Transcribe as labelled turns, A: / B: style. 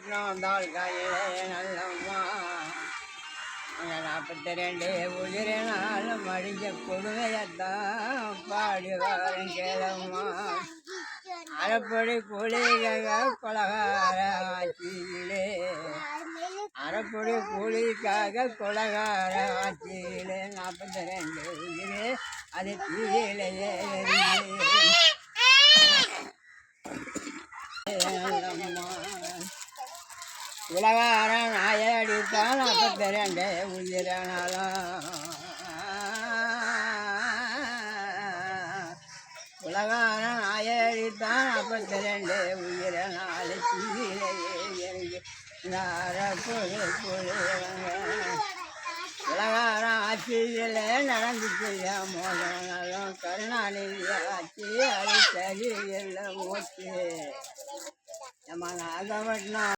A: நாகப்பட்டினம் தாலுகாயிலே நல்லம்மா நாற்பத்தி ரெண்டு உயிரினாலும் மடிஞ்ச கொடுமையத்தான் பாடி வாரம் கேளம்மா அரைப்படி கூலிக கொலகார ஆட்சியிலே அரைப்படி கூலிக்காக கொலகார ஆட்சியிலே நாற்பத்தி ரெண்டு உயிரே அது தீயிலேயே உலகார நாயடித்தான் நாற்பத்தி ரெண்டு உயிரானாலாம். உலகாரம் நாயடித்தான் நாற்பத்தி ரெண்டு உயிரனால கீழே இறங்கி பொழு உலகாரம் ஆட்சியில் நடந்துச்சு மோதனாலும் கருணாநிதி ஆட்சி அது சரி இல்லை மூச்சு நம்ம நாகப்பட்டினம்